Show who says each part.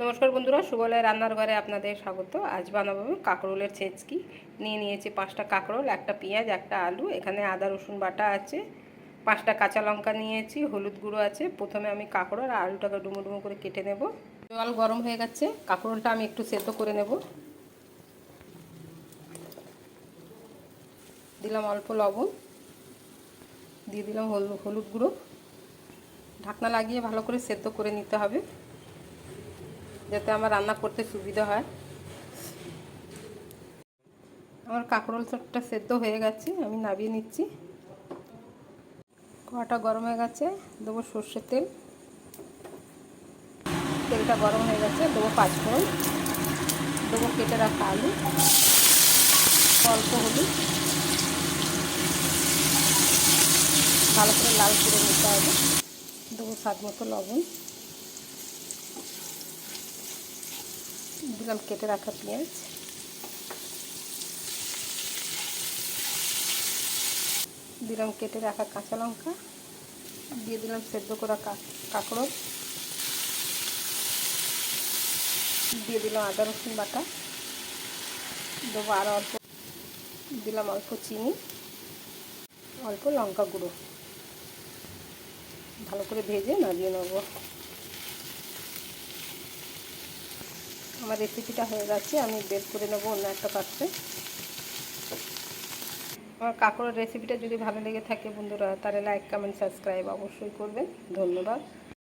Speaker 1: নমস্কার বন্ধুরা সুবলয় রান্নার ঘরে আপনাদের স্বাগত। আজ বানাবো কাঁকরোলের ছেঁচকি। নিয়ে নিয়েছি পাঁচটা কাঁকরোল, একটা পেঁয়াজ, একটা আলু। এখানে আদা, রসুন বাটা আছে। পাঁচটা কাঁচা লঙ্কা নিয়েছি, হলুদ গুঁড়ো আছে। প্রথমে আমি কাঁকরোল আর আলুটাকে ডুমো ডুমো করে কেটে নেব। জল গরম হয়ে গেছে, কাঁকরোলটা আমি একটু সেদ্ধ করে নেব। দিলাম অল্প লবণ, দিয়ে দিলাম হলুদ গুঁড়ো। ঢাকনা লাগিয়ে ভালো করে সেদ্ধ করে নিতে হবে। যাতে আমার রান্না করতে সুবিধা হয়। আমার কাঁকরোল চটটা সেদ্ধ হয়ে গেছে, আমি নাবিয়ে নিচ্ছি। কড়াটা গরম হয়ে গেছে, দেবো সর্ষের তেল। তেলটা গরম হয়ে গেছে, দেবো পাঁচফোড়ন। দেবো কেটে রাখা আলু। অল্প হলুদ। ভালো করে লাল করে নিতে হবে। দেবো স্বাদ মতো লবণ। দিলাম কেটে রাখা পেঁয়াজ। দিলাম কেটে রাখা কাঁচা লঙ্কা, দিয়ে দিলাম সেদ্ধ করা কাঁকড়ো দিয়ে দিলাম আদা রসুন বাটা। দেবো আরও অল্প, দিলাম অল্প চিনি, অল্প লঙ্কা গুঁড়ো। ভালো করে ভেজে নামিয়ে নেব। আমার রেসিপিটা হয়ে গেছে, আমি বের করে নেব অন্য একটা পাত্রে। আমার কাঁকড়ের রেসিপিটা যদি ভালো লেগে থাকে বন্ধুরা, তাহলে লাইক কমেন্ট সাবস্ক্রাইব অবশ্যই করবেন। ধন্যবাদ।